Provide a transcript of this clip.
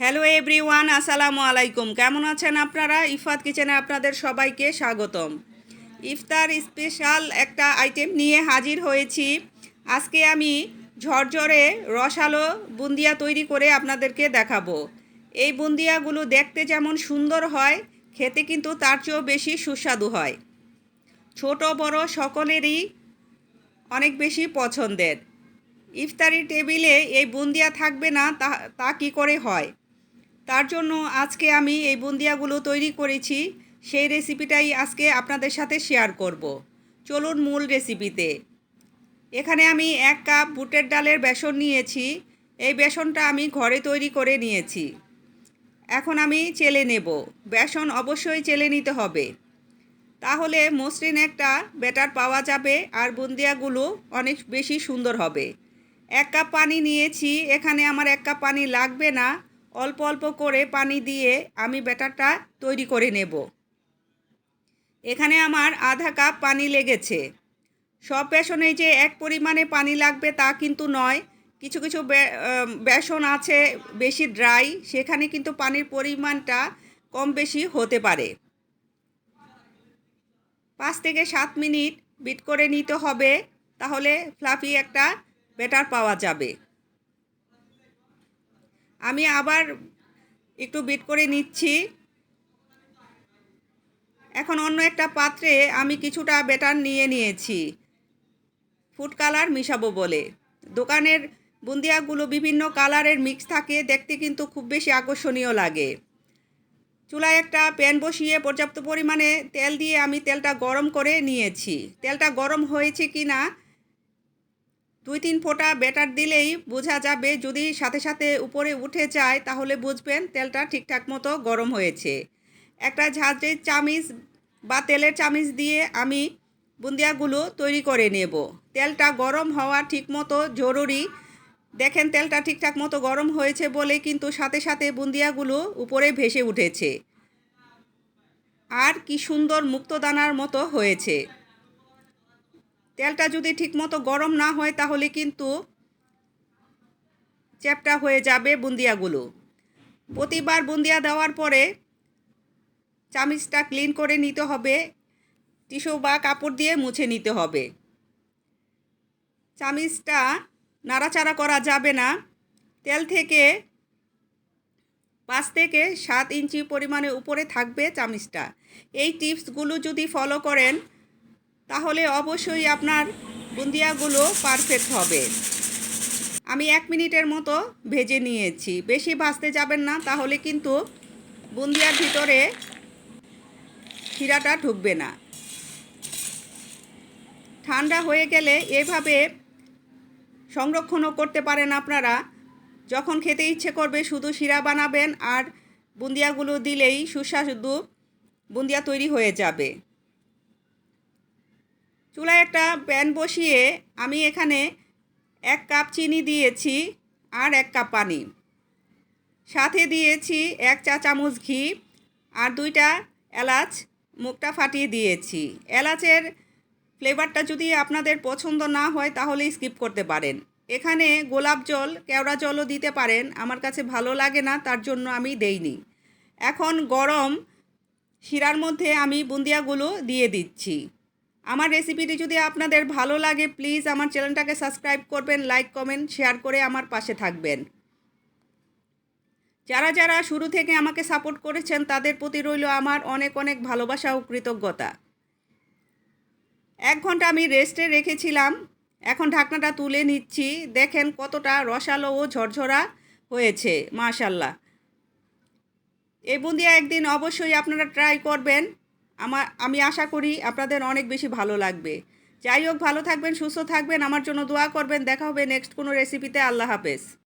Hello everyone আসসালামু আলাইকুম। কেমন আছেন আপনারা? ইফাত কিচেনে আপনাদের সবাইকে স্বাগতম। ইফতার স্পেশাল একটা আইটেম নিয়ে হাজির হয়েছি। আজকে আমি ঝরঝরে রসালো বুন্দিয়া তৈরি করে আপনাদেরকে দেখাবো। এই বুন্দিয়াগুলো দেখতে যেমন সুন্দর হয়, খেতে কিন্তু তার চেয়েও বেশি সুস্বাদু হয়। ছোট, বড় সকলেরই অনেক বেশি পছন্দের। ইফতারি টেবিলে এই বুন্দিয়া থাকবে না, তা তা কী করে হয়? তার জন্য আজকে আমি এই বুন্দিয়াগুলো তৈরি করেছি। সেই রেসিপিটাই আজকে আপনাদের সাথে শেয়ার করব। চলুন মূল রেসিপিতে। এখানে আমি এক কাপ বুটের ডালের বেসন নিয়েছি। এই বেসনটা আমি ঘরে তৈরি করে নিয়েছি। এখন আমি চেলে নেব। বেসন অবশ্যই চেলে নিতে হবে। তাহলে মসৃণ একটা ব্যাটার পাওয়া যাবে আর বুন্দিয়াগুলো অনেক বেশি সুন্দর হবে। এক কাপ পানি নিয়েছি। এখানে আমার এক কাপ পানি লাগবে না। অল্প অল্প করে পানি দিয়ে আমি ব্যাটারটা তৈরি করে নেব। এখানে আমার আধা কাপ পানি লেগেছে। সব বেসনে যে এক পরিমাণে পানি লাগবে তা কিন্তু নয়। কিছু কিছু বেসন আছে বেশি ড্রাই, সেখানে কিন্তু পানির পরিমাণটা কম বেশি হতে পারে। পাঁচ থেকে সাত মিনিট বিট করে নিতে হবে, তাহলে ফ্লাফি একটা ব্যাটার পাওয়া যাবে। আমি আবার একটু বিট করে নিচ্ছি। এখন অন্য একটা পাত্রে আমি কিছুটা বেটার নিয়ে নিয়েছি। ফুড কালার মিশাবো বলে। দোকানের বুন্দিয়াগুলো বিভিন্ন কালারের মিক্স থাকে, দেখতে কিন্তু খুব বেশি আকর্ষণীয় লাগে। চুলায় একটা প্যান বসিয়ে পর্যাপ্ত পরিমাণে তেল দিয়ে আমি তেলটা গরম করে নিয়েছি। তেলটা গরম হয়েছে কি না দুই তিন ফোঁটা ব্যাটার দিলেই বোঝা যাবে যদি সাথে সাথে উপরে উঠে যায় তাহলে বুঝবেন তেলটা ঠিকঠাক মতো গরম হয়েছে। একটা ঝাঁঝের চামিচ বা তেলের চামিচ দিয়ে আমি বুন্দিয়াগুলো তৈরি করে নেব। তেলটা গরম হওয়া ঠিক মতো জরুরি। দেখেন তেলটা ঠিকঠাক মতো গরম হয়েছে বলে কিন্তু সাথে সাথে বুন্দিয়াগুলো উপরে ভেসে উঠেছে। আর কি সুন্দর মুক্তদানার মতো হয়েছে। তেলটা যদি ঠিকমতো গরম না হয়, তাহলে কিন্তু চ্যাপটা হয়ে যাবে বুন্দিয়াগুলো। প্রতিবার বুন্দিয়া দেওয়ার পরে চামিচটা ক্লিন করে নিতে হবে, টিস্যু বা কাপড় দিয়ে মুছে নিতে হবে। চামিচটা নাড়াচাড়া করা যাবে না। তেল থেকে পাঁচ থেকে সাত ইঞ্চি পরিমাণে উপরে থাকবে চামিচটা। এই টিপসগুলো যদি ফলো করেন তাহলে অবশ্যই আপনার বুন্দিয়াগুলো পারফেক্ট হবে। আমি এক মিনিটের মতো ভেজে নিয়েছি। বেশি ভাজতে যাবেন না, তাহলে কিন্তু বুন্দিয়ার ভিতরে ক্ষীরাটা ঢুকবে না। ঠান্ডা হয়ে গেলে এভাবে সংরক্ষণও করতে পারেন আপনারা। যখন খেতে ইচ্ছে করবে শুধু শিরা বানাবেন আর বুন্দিয়াগুলো দিলেই সুস্বাদু বুন্দিয়া তৈরি হয়ে যাবে। চুলায় একটা প্যান বসিয়ে আমি এখানে এক কাপ চিনি দিয়েছি আর এক কাপ পানি। সাথে দিয়েছি এক চা চামচ ঘি আর দুইটা এলাচ। মুখটা ফাটিয়ে দিয়েছি। এলাচের ফ্লেভারটা যদি আপনাদের পছন্দ না হয় তাহলে স্কিপ করতে পারেন। এখানে গোলাপ জল, কেওড়া জলও দিতে পারেন। আমার কাছে ভালো লাগে না, তার জন্য আমি দেইনি। এখন গরম শিরার মধ্যে আমি বুন্দিয়াগুলো দিয়ে দিচ্ছি। আমার রেসিপিটি যদি আপনাদের ভালো লাগে প্লিজ আমার চ্যানেলটাকে সাবস্ক্রাইব করবেন লাইক কমেন্ট শেয়ার করে আমার পাশে থাকবেন। যারা যারা শুরু থেকে আমাকে সাপোর্ট করেছেন, তাদের প্রতি রইল আমার অনেক অনেক ভালোবাসা ও কৃতজ্ঞতা। এক ঘণ্টা আমি রেস্টে রেখেছিলাম, এখন ঢাকনাটা তুলে নিচ্ছি। দেখেন কতটা রসালো ও ঝরঝরা হয়েছে মাশাল্লাহ এই বুন্দিয়া একদিন অবশ্যই আপনারা ট্রাই করবেন। আমার, আমি আশা করি আপনাদের অনেক বেশি ভালো লাগবে। যাই হোক, ভালো থাকবেন, সুস্থ থাকবেন। আমার জন্য দোয়া করবেন। দেখা হবে নেক্সট কোনো রেসিপিতে আল্লাহ হাফেজ।